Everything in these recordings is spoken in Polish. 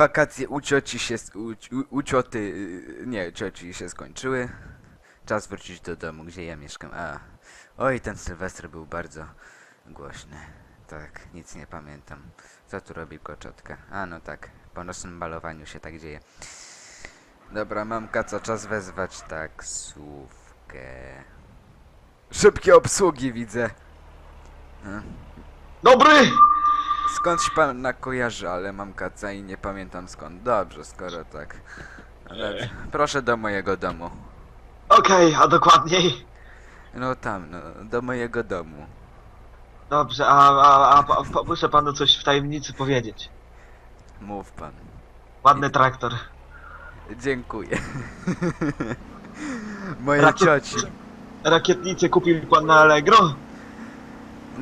wakacje u cioci się, u, u, u cioty, y, nie, cioci się skończyły. Czas wrócić do domu, gdzie ja mieszkam. A, oj, ten Sylwester był bardzo głośny. Tak, nic nie pamiętam. Co tu robi koczotka? A, no tak, po nocnym balowaniu się tak dzieje. Dobra, mamka, co czas wezwać taksówkę. Szybkie obsługi widzę. Hmm. Dobry! Skąd się pana kojarzy, ale mam kaca i nie pamiętam skąd. Dobrze, skoro tak. Dobrze. Proszę do mojego domu. Okej, a dokładniej? No tam, no, do mojego domu. Dobrze, a, a, a, a po- muszę panu coś w tajemnicy powiedzieć. Mów pan. Ładny traktor. Dziękuję. Moje Rakiet- cioci. Rakietnicę kupił pan na Allegro?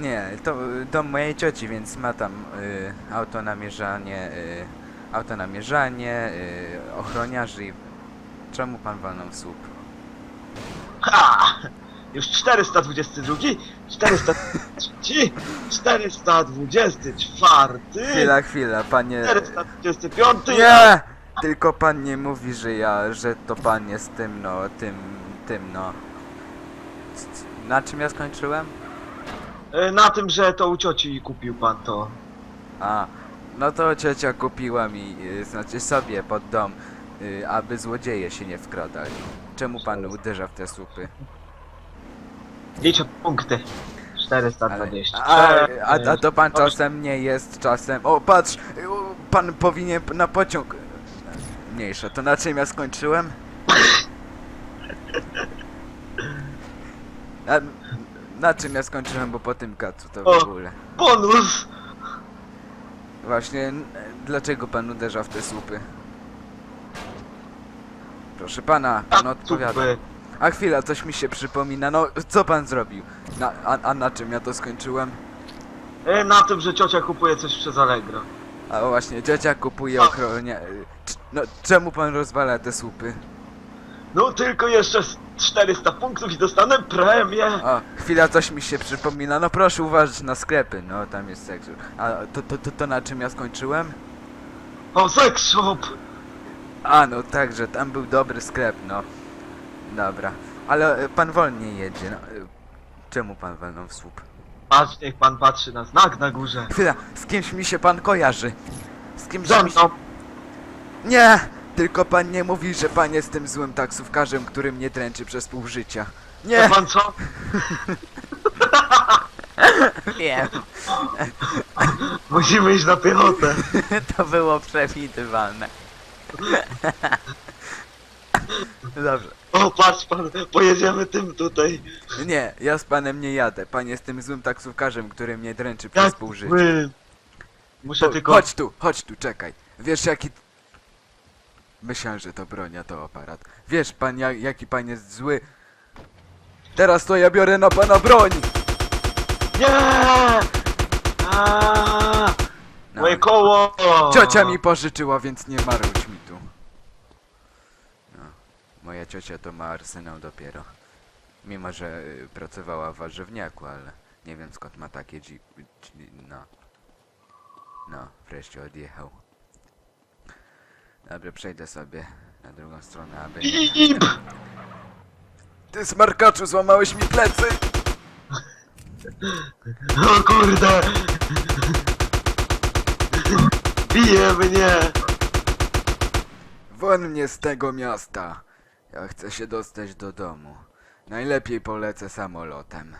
Nie, to dom mojej cioci, więc ma tam y, auto namierzanie, y, auto namierzanie, y, ochroniarzy i... Czemu pan walnął w słup? Ha! Już 422, 423, 424, Chwila, chwila, panie... 425. Nie! Tylko pan nie mówi, że ja, że to pan jest tym, no, tym, tym, no. C- c- Na czym ja skończyłem? Y, Na tym, że to u cioci kupił pan to. A, no to ciocia kupiła mi, y, znaczy sobie pod dom, y, aby złodzieje się nie wkradali. Czemu pan uderza w te słupy? Liczę punkty. Ale, 420. a, a, a to pan czasem nie jest czasem. O, patrz! y, u, Pan powinien na pociąg. Mniejsze, to na czym ja skończyłem? na czym ja skończyłem, bo po tym kacu to w ogóle. Bonus! Właśnie, n- dlaczego pan uderza w te słupy? Proszę pana, pan odpowiada. Super. A chwila, coś mi się przypomina. No, co pan zrobił? Na, a, a na czym ja to skończyłem? Y, Na tym, że ciocia kupuje coś przez Allegro. A właśnie, ciocia kupuje O. ochronie. y, c- No, czemu pan rozwala te słupy? No tylko jeszcze z 400 punktów i dostanę premię. O, chwila, coś mi się przypomina. No proszę uważać na sklepy. No, tam jest seks. A to, to, to, to na czym ja skończyłem? O, sex shop! A, no tak, że tam był dobry sklep, no. Dobra. Ale y, pan wolniej jedzie, no. y, Czemu pan walnął w słup? Patrz, niech pan patrzy na znak na górze. Chwila, z kimś mi się pan kojarzy. Z kimś Za mi się... mną. Nie! Tylko pan nie mówi, że pan jest tym złym taksówkarzem, który mnie dręczy przez pół życia. Nie! pan co? Wiem. Musimy iść na piechotę. To było przewidywalne. Dobrze. O, patrz pan, pojedziemy tym tutaj. Nie, ja z panem nie jadę. Pan jest tym złym taksówkarzem, który mnie dręczy przez Jak pół życia. my? Muszę tylko... Chodź tu, chodź tu, czekaj. Wiesz jaki... Myślałem, że to broń, a to aparat. Wiesz pan, jak, jaki pan jest zły. Teraz to ja biorę na pana broń! Nie! No. Moje koło! Ciocia mi pożyczyła, więc nie marudź mi tu. No, moja ciocia to ma arsenał dopiero. Mimo, że y, pracowała w warzywniaku, ale nie wiem skąd ma takie dzi... dzi- no. No, wreszcie odjechał. Dobra, przejdę sobie na drugą stronę, aby... Ty smarkaczu, złamałeś mi plecy! O kurde! Bije mnie! Won mnie z tego miasta! Ja chcę się dostać do domu. Najlepiej polecę samolotem.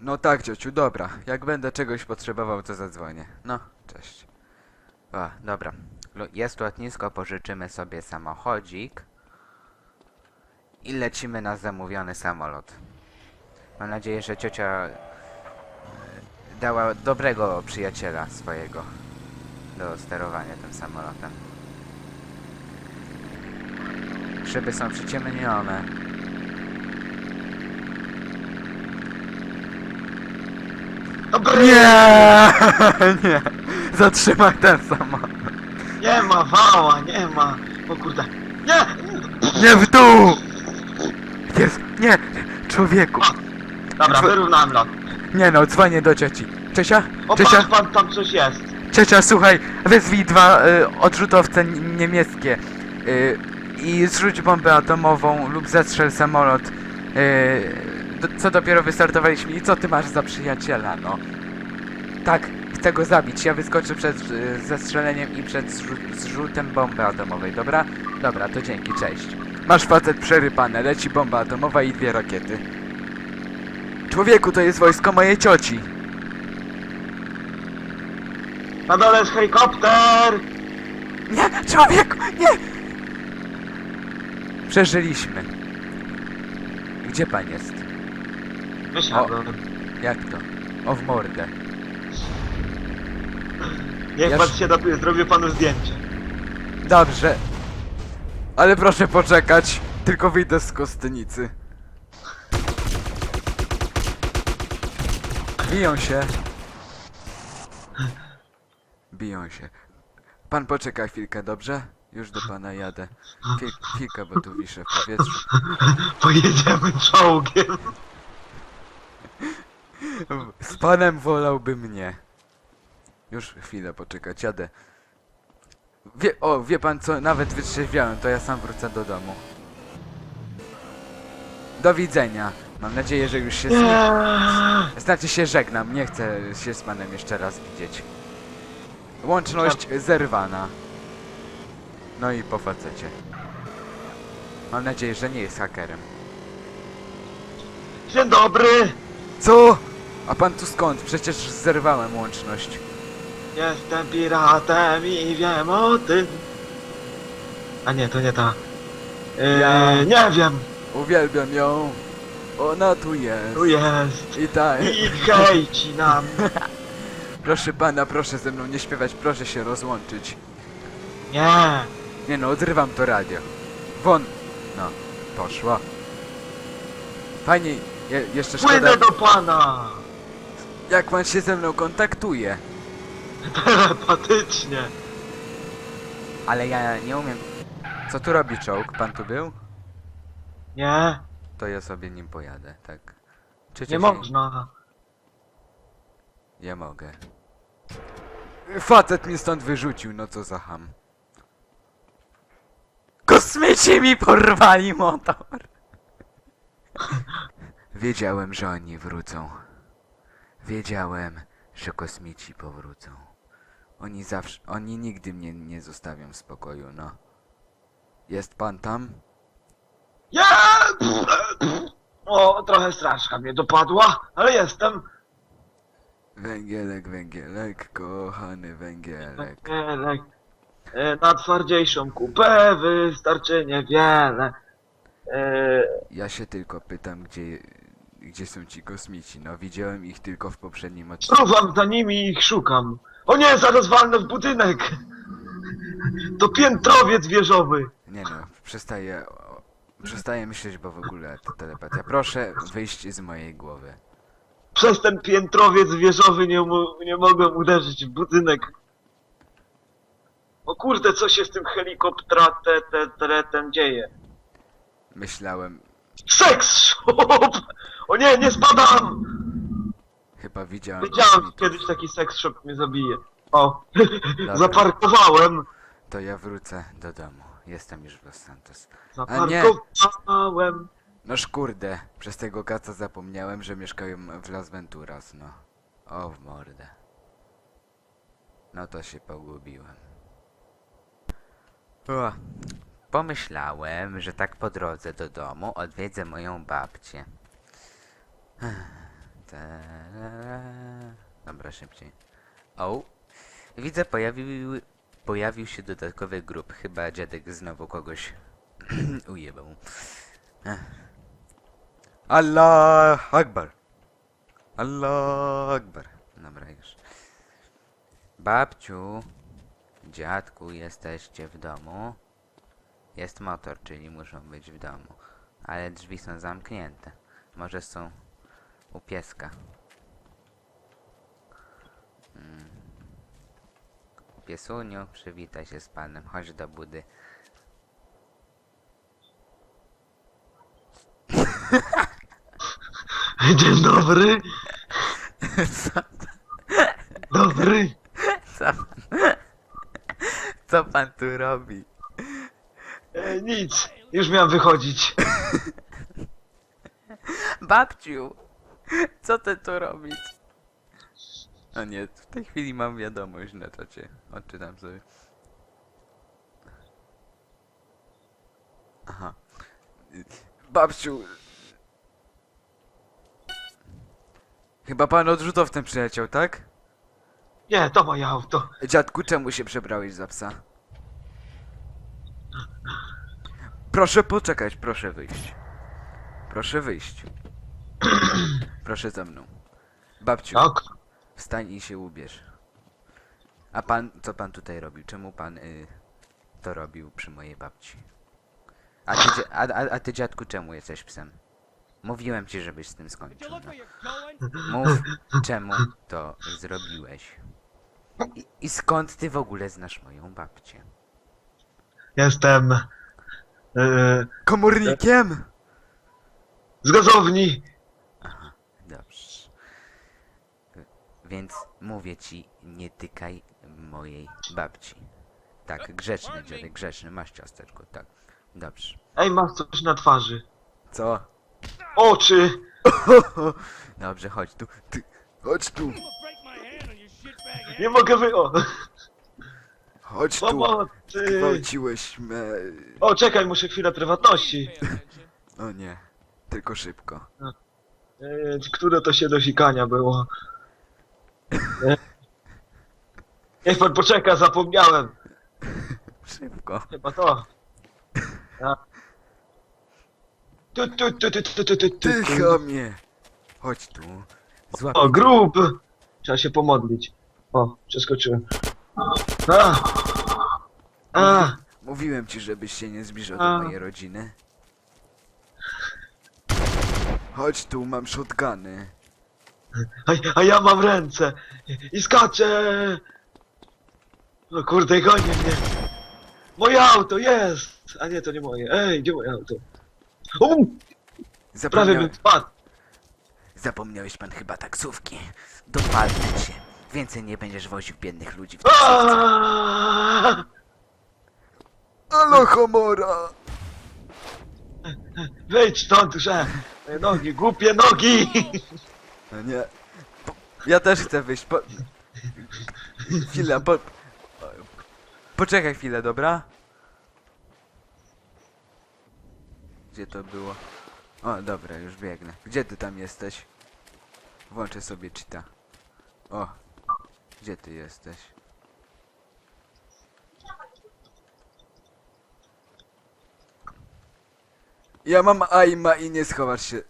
No tak, ciociu, dobra. Jak będę czegoś potrzebował, to zadzwonię. No, cześć. A, dobra. Jest lotnisko, pożyczymy sobie samochodzik. I lecimy na zamówiony samolot. Mam nadzieję, że ciocia e, dała dobrego przyjaciela swojego do sterowania tym samolotem. Szyby są przyciemnione. Nie! Nie! Zatrzymaj ten samolot! Nie ma wała, nie ma! O kurde! Nie! Nie w dół! Jest! Nie! Człowieku! Dobra, wyrównałem lot. Nie no, dzwonię do cioci. Ciocia? O, Ciocia? patrz pan, tam coś jest. Ciocia, słuchaj, wezwij dwa y, odrzutowce n- niemieckie y, i zrzuć bombę atomową lub zestrzel samolot. Y, do, co dopiero wystartowaliśmy i co ty masz za przyjaciela, no? Tak, chcę go zabić. Ja wyskoczę przed y, zestrzeleniem i przed zrzu zrzutem bomby atomowej, dobra? Dobra, to dzięki, cześć. Masz facet przerypane, leci bomba atomowa i dwie rakiety. Człowieku, to jest wojsko mojej cioci. Na dole jest helikopter! Nie, człowieku, nie! Przeżyliśmy. Gdzie pan jest? Wysiadłem. Jak to? O w mordę. Niech Ja pan się dopie, zrobię panu zdjęcie. Dobrze. Ale proszę poczekać. Tylko wyjdę z kostnicy. Biją się. Biją się. Pan poczeka chwilkę, dobrze? Już do pana jadę. Chwil, chwilkę, bo tu wiszę w powietrzu. Pojedziemy czołgiem. Z panem wolałby mnie. Już chwilę poczekać, jadę. Wie, o, wie pan co, nawet wytrzeźwiałem, to ja sam wrócę do domu. Do widzenia. Mam nadzieję, że już się z. Znaczy się żegnam, nie chcę się z panem jeszcze raz widzieć. Łączność zerwana. No i po facecie. Mam nadzieję, że nie jest hakerem. Dzień dobry! Co? A pan tu skąd? Przecież zerwałem łączność. Jestem piratem i wiem o tym. A nie, to nie ta. Eee, Ja. Nie wiem, Uwielbiam ją. Ona tu jest. tu jest. I tak. I hejci nam. Proszę pana, proszę ze mną nie śpiewać, proszę się rozłączyć. Nie. Nie no, odrywam to radio. Won. No, poszła. Fajnie, je, jeszcze szkoda, Płynę do pana. jak pan się ze mną kontaktuje. Telepatycznie. Ale ja nie umiem. Co tu robi czołg? Pan tu był? Nie, To ja sobie nim pojadę, tak. Czy nie można. Ja mogę. Facet mnie stąd wyrzucił, no co za ham. Kosmici mi porwali motor! Wiedziałem, że oni wrócą. Wiedziałem, że kosmici powrócą. Oni zawsze, oni nigdy mnie nie zostawią w spokoju, no. Jest pan tam? Ja! O, trochę straszka mnie dopadła, ale jestem. Węgielek, węgielek, kochany węgielek. Węgielek. E, Na twardziejszą kupę wystarczy niewiele. E, Ja się tylko pytam, gdzie, gdzie są ci kosmici. No, widziałem ich tylko w poprzednim odcinku. Fruwam za nimi i ich szukam. O nie, zaraz walnę w budynek! To piętrowiec wieżowy. Nie no, przestaję, o, przestaję myśleć, bo w ogóle to telepatia. Proszę wyjść z mojej głowy. Przez ten piętrowiec wieżowy nie, nie mogłem uderzyć w budynek. O kurde, co się z tym helikopteretem dzieje? Myślałem, Seks shop! O nie, nie spadam! Chyba widziałem Wiedziałem, że kiedyś taki seks shop mnie zabije. O, Dobra. zaparkowałem. To ja wrócę do domu. Jestem już w Los Santos. A nie. Zaparkowałem. Noż kurde, przez tego kaca zapomniałem, że mieszkają w Las Venturas, no. O, w mordę. No to się pogubiłem. O, pomyślałem, że tak po drodze do domu odwiedzę moją babcię. Ta-ra-ra. Dobra, szybciej. O, widzę pojawił, pojawił się dodatkowy grup. Chyba dziadek znowu kogoś ujebał. Allah Akbar. Allah Akbar. Dobra już. Babciu, dziadku, jesteście w domu? Jest motor, czyli muszą być w domu. Ale drzwi są zamknięte. Może są u pieska. Mm. Piesuniu, przywitaj się z panem. Chodź do budy. Dzień dobry. Co? Dobry. Co? Co pan tu robi? E, nic, już miałem wychodzić. Babciu! Co ty tu robisz? O nie, w tej chwili mam wiadomość na czacie. Odczytam sobie. Aha. Babciu! Chyba pan odrzutowcem przyleciał, tak? Nie, to moje auto. Dziadku, czemu się przebrałeś za psa? Proszę poczekać, proszę wyjść. Proszę wyjść. Proszę ze mną. Babciu, Tak? wstań i się ubierz. A pan, co pan tutaj robił? Czemu pan y, to robił przy mojej babci? A ty, dzia- a, a, a ty dziadku, czemu jesteś psem? Mówiłem ci, żebyś z tym skończył. No. Mów, czemu to zrobiłeś. I, I skąd ty w ogóle znasz moją babcię? Jestem... E, Komornikiem! z gazowni. Dobrze. Więc mówię ci, nie tykaj mojej babci. Tak, grzeczny dziadek, grzeczny, masz ciasteczko, tak. Dobrze. Ej, masz coś na twarzy. Co? Oczy. Dobrze, chodź tu. Ty, chodź tu. Nie mogę wy... O, Chodź tu. pomocy. Gwałciłeś mnie. O, czekaj, muszę chwilę prywatności. O nie. Tylko szybko. E, które to się do sikania było? Niech pan poczeka, zapomniałem. Szybko. Chyba to. A. Tu, tu, tu, tu, tu, tu, tu, tu, Ty chamie. Chodź tu. Złap. O, grób! Trzeba się pomodlić. O, przeskoczyłem. A! A! Mówiłem ci, żebyś się nie zbliżał A. do mojej rodziny. Chodź tu, mam shotguny. A, a ja mam ręce! I skaczę! O kurde, goni mnie! Moje auto jest! A nie, to nie moje. Ej, gdzie moje auto? O, prawie bym spadł. Zapomniałeś pan chyba taksówki. Dopadnę cię. Więcej nie będziesz woził biednych ludzi w taksówce. Aaaa! Alo, homora! Wyjdź stąd, że moje nogi, głupie nogi! No nie. Po... Ja też chcę wyjść. Po... Chwilę, po... Poczekaj chwilę, dobra? Gdzie to było? O, dobra, już biegnę. Gdzie ty tam jesteś? Włączę sobie cheata. O, gdzie ty jesteś? Ja mam aima i nie schowasz się.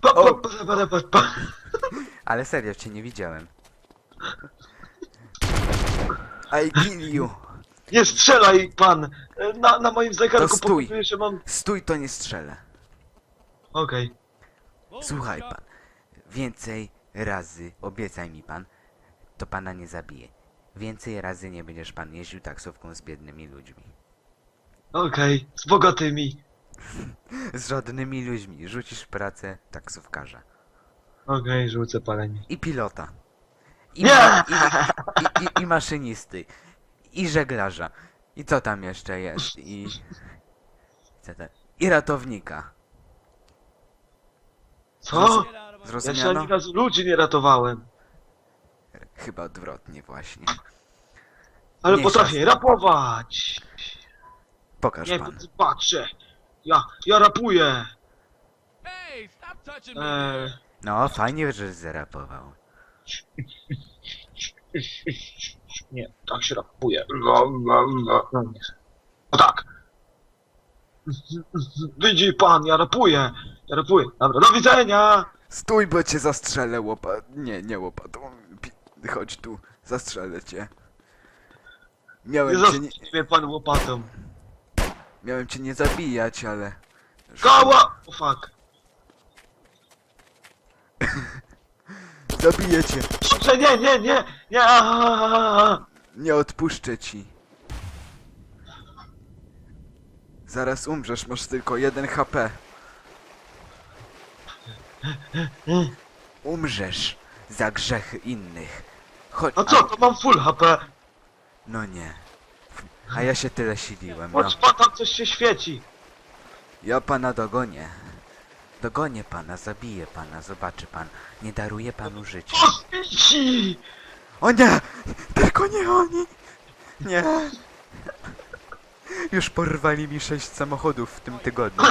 Pa, pa, pa, pa, pa, pa. Ale serio, cię nie widziałem. I kill you. Nie strzelaj pan! Na, na moim zegarku To stój. pokazuje, że mam... Stój, to nie strzelę. Okej. Słuchaj pan. Więcej razy, obiecaj mi pan, to pana nie zabije. Więcej razy nie będziesz pan jeździł taksówką z biednymi ludźmi. Okej, z bogatymi. Z żadnymi ludźmi. Rzucisz pracę taksówkarza. Okej, rzucę palenie. I pilota. I, ma- i, i, i, I maszynisty. I żeglarza. I co tam jeszcze jest? I... Co tam? I ratownika. Co? Ja jeszcze Zrozumiano? ani razu ludzi nie ratowałem. Chyba odwrotnie właśnie. Ale Nie, potrafię rapować. Pokaż Nie pan. patrzę. Ja, ja rapuję. Hey, stop touching me. Eee, No, fajnie, że zarapował. nie, tak się rapuje. No, no, no, no nie. O tak. Widzi pan, ja rapuję. Ja rapuję. Dobra, do widzenia. Stój, bo cię zastrzelę łopat... Nie, nie łopatą. Pi- Chodź tu, zastrzelę cię. Nie Miałem cię nie, mnie pan łopatą. Miałem cię nie zabijać, ale... Gała! O fuck. Zabiję cię! Dobrze, nie, nie, nie, nie. Nie odpuszczę ci. Zaraz umrzesz, masz tylko jeden HP. Umrzesz za grzechy innych. Chodź, A co, to mam full HP. No nie. A ja się tyle siliłem, no. Chodź pan, tam coś się świeci. Ja pana dogonię. Dogonię pana, zabiję pana, zobaczy pan. Nie daruję panu życia. Co świeci? O nie! Tylko nie oni! Nie! Już porwali mi sześć samochodów w tym tygodniu.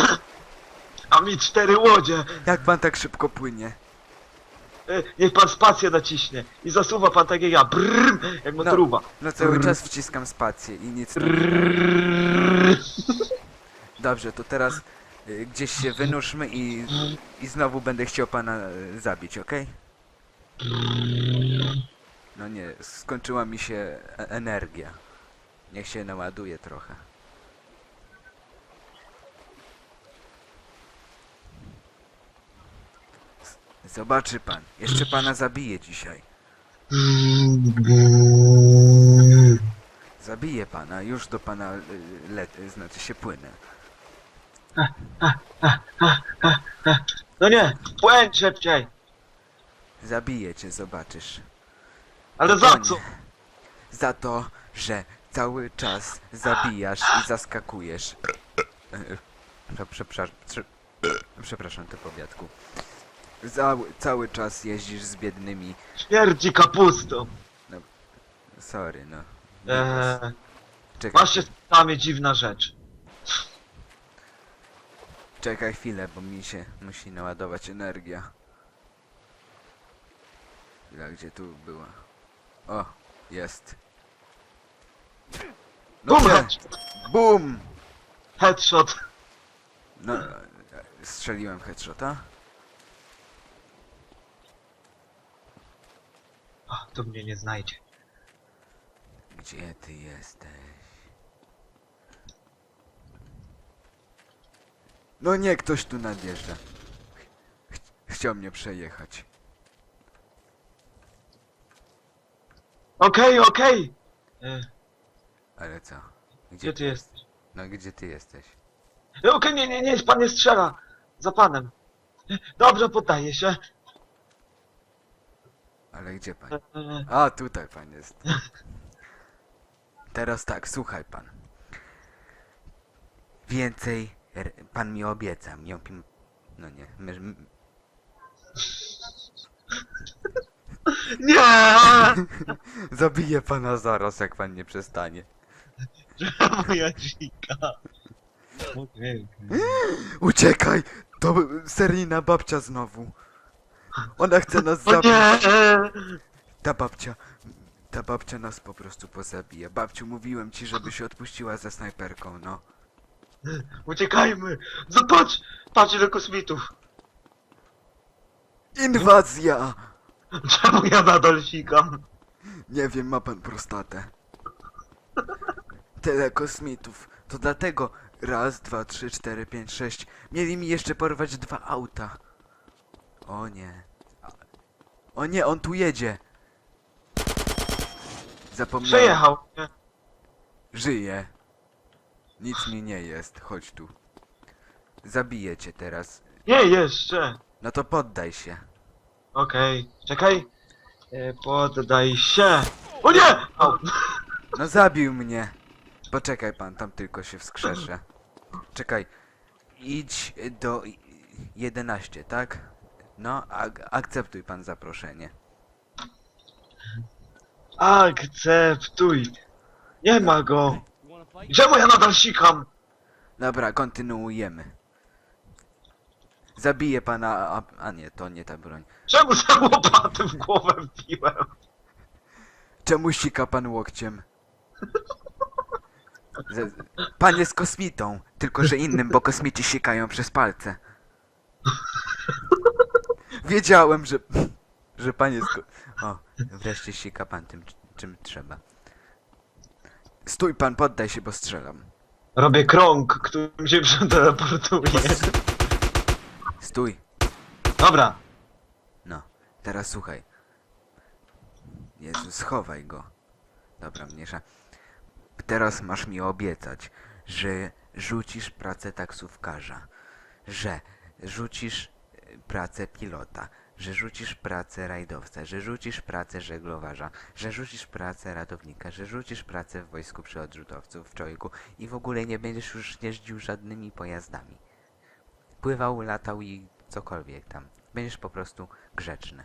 A mi cztery łodzie. Jak pan tak szybko płynie? E, Niech pan spację naciśnie. I zasuwa pan tak jak ja. Brrr, jak motoruba. No cały czas wciskam spację i nic tam... Dobrze, to teraz y, gdzieś się wynurzmy i, i znowu będę chciał pana y, zabić, okej? No nie, skończyła mi się e- energia. Niech się naładuje trochę. Zobaczy pan, jeszcze pana zabiję dzisiaj. Zabiję pana, już do pana y, let, znaczy się płynę. No nie, płęcz szybciej. Zabiję cię, zobaczysz. Ale za co? Za to, że cały czas zabijasz i zaskakujesz. Prze- Przepraszam, prze- przepraszam to powiadku. Cały, cały czas jeździsz z biednymi. Śmierdzi kapustą. Sorry, no. Eee, Czekaj, właśnie tam jest dziwna rzecz. czekaj chwilę, bo mi się musi naładować energia. Chwila, gdzie tu była? O, jest. No Bum, gdzie? headshot. Bum! headshot. No, e, strzeliłem headshota. O, to mnie nie znajdzie. Gdzie ty jesteś? No nie, ktoś tu nadjeżdża. Ch chciał mnie przejechać. Okej, okej. E, Ale co? Gdzie ty jesteś? No gdzie ty jesteś? E, Okej, nie, nie, nie, pan nie strzela. Za panem. E, Dobrze, poddaję się. Ale gdzie pan? E, e, A, tutaj pan jest. Teraz tak, słuchaj pan. Więcej pan mi obieca. Nie opim... No nie. My, m- Nie! zabiję pana zaraz, jak pan nie przestanie. Moja dzika. Okej. Uciekaj! To seryjna babcia znowu. Ona chce nas zabić. Ta babcia... Ta babcia nas po prostu pozabija. Babciu, mówiłem ci, żeby się odpuściła ze snajperką, no. Uciekajmy! Zobacz! Patrz ile kosmitów! Inwazja! Czemu ja nadal sikam? Nie wiem, ma pan prostatę. Tyle kosmitów. To dlatego raz, dwa, trzy, cztery, pięć, sześć. Mieli mi jeszcze porwać dwa auta. O nie. O nie, on tu jedzie. Zapomniałem. Przejechał. Nie. Żyje. Nic mi nie jest. Chodź tu. Zabiję cię teraz. Nie, jeszcze. No to poddaj się. Okej. Czekaj. E, Poddaj się. O nie! Au. No zabił mnie. Poczekaj pan, tam tylko się wskrzeszę. Czekaj. Idź do 11, tak? No, ak akceptuj pan zaproszenie. Akceptuj. Nie ma go. Czemu ja nadal sikam? Dobra, kontynuujemy. Zabiję pana, a, a nie, to nie ta broń. Czemu za łopatem w głowę wbiłem? Czemu sika pan łokciem? Z, pan jest kosmitą, tylko że innym, bo kosmici sikają przez palce. Wiedziałem, że, że pan jest O, wreszcie sika pan tym, czym trzeba. Stój pan, poddaj się, bo strzelam. Robię krąg, którym się przeteleportuje. Stój. Dobra. No, teraz słuchaj. Jezu, schowaj go. Dobra, mniejsza. Teraz masz mi obiecać, że rzucisz pracę taksówkarza, że rzucisz pracę pilota, że rzucisz pracę rajdowca, że rzucisz pracę żeglowarza, że rzucisz pracę ratownika, że rzucisz pracę w wojsku przy odrzutowcu, w czojku i w ogóle nie będziesz już jeździł żadnymi pojazdami. Pływał, latał i cokolwiek tam. Będziesz po prostu grzeczny.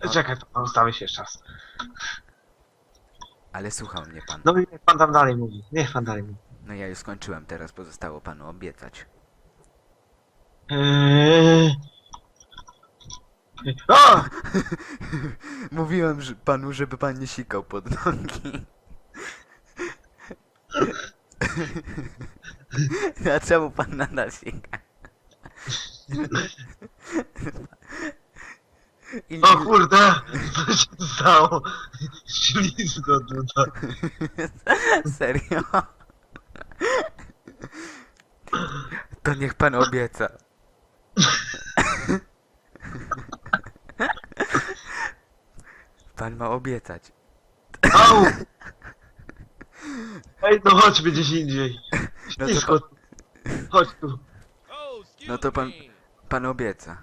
E, Czekaj, pan, ustawię się jeszcze raz. Ale słuchał mnie pan. No i niech pan tam dalej mówi. Niech pan dalej mówi. No ja już skończyłem, teraz pozostało panu obiecać. Eee... A! Mówiłem że panu, żeby pan nie sikał pod nogi. A czemu pan nadal sika? I O kurde! Co się stało? Ślizgo tutaj. Serio? To niech pan obieca. Pan ma obiecać. Au! Ej, no chodźmy gdzieś indziej. No to Ślizgo. Chodź tu. No to pan-. Pan obieca.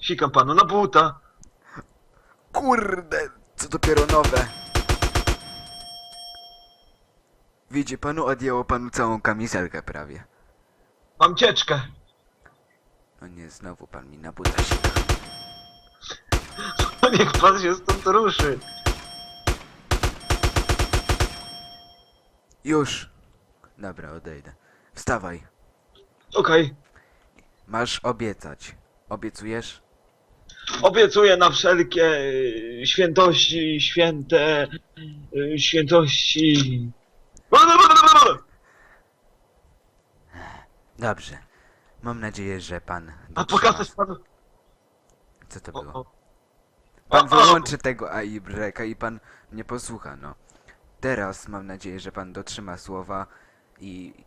Sikam panu na buta. Kurde, co dopiero nowe. Widzi panu, odjęło panu całą kamizelkę prawie. Mam cieczkę. No nie, znowu pan mi na buta sika. Niech pan się stąd ruszy. Już. Dobra, odejdę. Wstawaj. Okej. Masz obiecać. Obiecujesz? Obiecuję na wszelkie y, świętości, święte y, świętości. Dobrze. Mam nadzieję, że pan. A dotrzyma- pokazać panu. Co to O, było? o. Pan wyłączy tego AI breka i pan nie posłucha, no. Teraz mam nadzieję, że pan dotrzyma słowa i...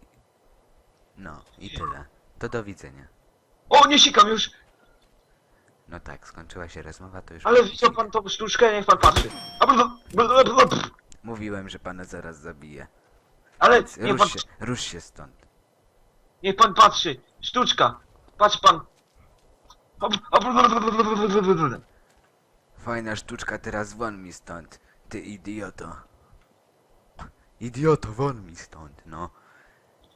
No, i tyle. To do widzenia. O, nie sikam już! No tak, skończyła się rozmowa, to już... Ale widział pan tą sztuczkę? Niech pan patrzy. A, bl- bl- bl- bl- Mówiłem, że pana zaraz zabiję. Ale Więc niech pan, rusz się, rusz się stąd. niech pan patrzy. Sztuczka. Patrz pan. A, bl- a, bl- bl- bl- bl- bl- bl- bl- Fajna sztuczka, teraz won mi stąd. Ty idioto. Idioto, won mi stąd, no.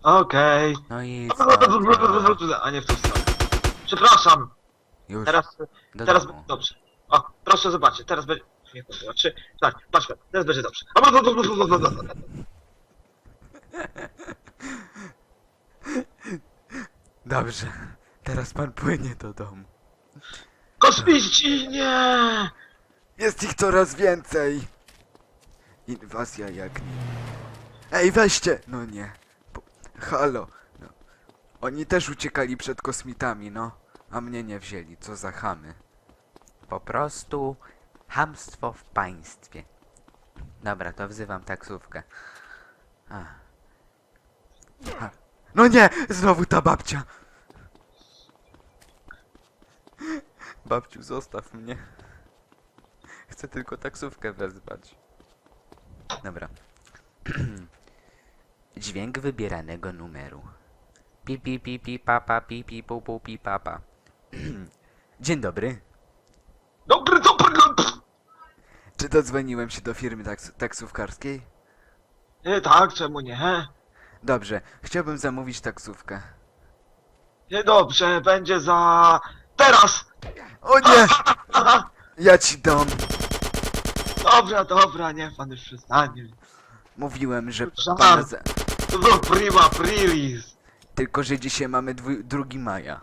Okej. No i co? bl- A nie w tą stronę. Przepraszam. Już, Teraz, do teraz domu. będzie dobrze. O, proszę zobaczcie, teraz będzie... Niech pan zobaczy. Tak, patrz pan, teraz będzie dobrze. A, bl- bl- bl- Dobrze. Teraz pan płynie do domu. Kosmici, nie! Jest ich coraz więcej. Inwazja jak... Ej, weźcie! No nie. Halo. No. Oni też uciekali przed kosmitami, no. A mnie nie wzięli. Co za chamy. Po prostu... Hamstwo w państwie. Dobra, to wzywam taksówkę. A. No nie! Znowu ta babcia! Babciu, zostaw mnie. Chcę tylko taksówkę wezwać. Dobra. Dźwięk wybieranego numeru. Pi pi pi pi papa pi pi pu pu pi papa. Dzień dobry. Dobry, dobry, dobry. Czy dodzwoniłem się do firmy taks taksówkarskiej? Nie, tak, czemu nie? Dobrze, chciałbym zamówić taksówkę. Nie, dobrze, będzie za... Teraz! O nie! Ja ci dam! Dobra, dobra, nie, pan już przestanie. Mówiłem, że Żart. pana za... To był prima prilis. Tylko, że dzisiaj mamy dwu... 2 maja.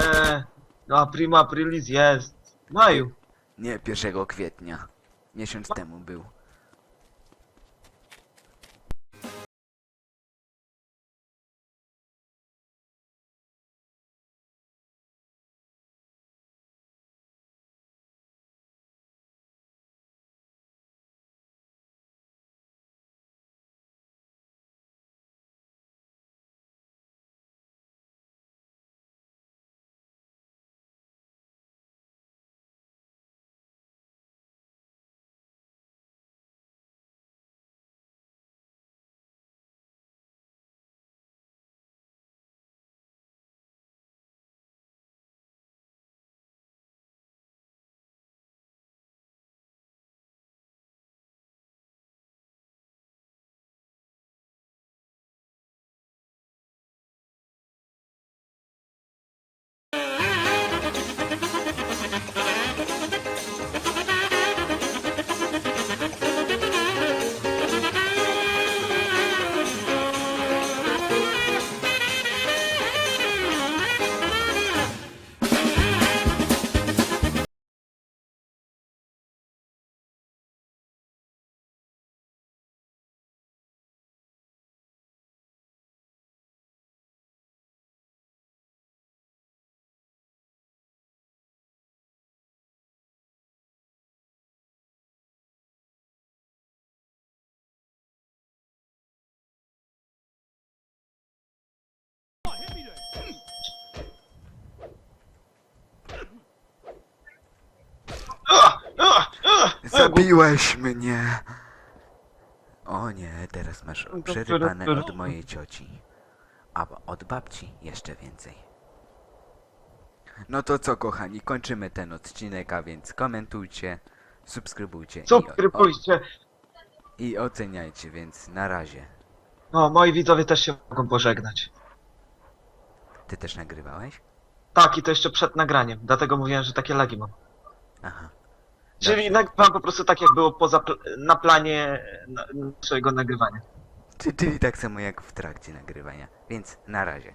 Eee, no a prima prilis jest. W maju. Nie 1 kwietnia. Miesiąc temu był. Zabiłeś mnie! O nie, teraz masz przerywane od mojej cioci. A od babci jeszcze więcej. No to co kochani, kończymy ten odcinek, a więc komentujcie, subskrybujcie i, Subskrybujcie. o, i oceniajcie, więc na razie. No, moi widzowie też się mogą pożegnać. Ty też nagrywałeś? Tak, i to jeszcze przed nagraniem, dlatego mówiłem, że takie lagi mam. Aha. Czyli nagrywam po prostu tak, jak było poza pl na planie na, naszego nagrywania. Czy- Czyli tak samo jak w trakcie nagrywania, więc na razie.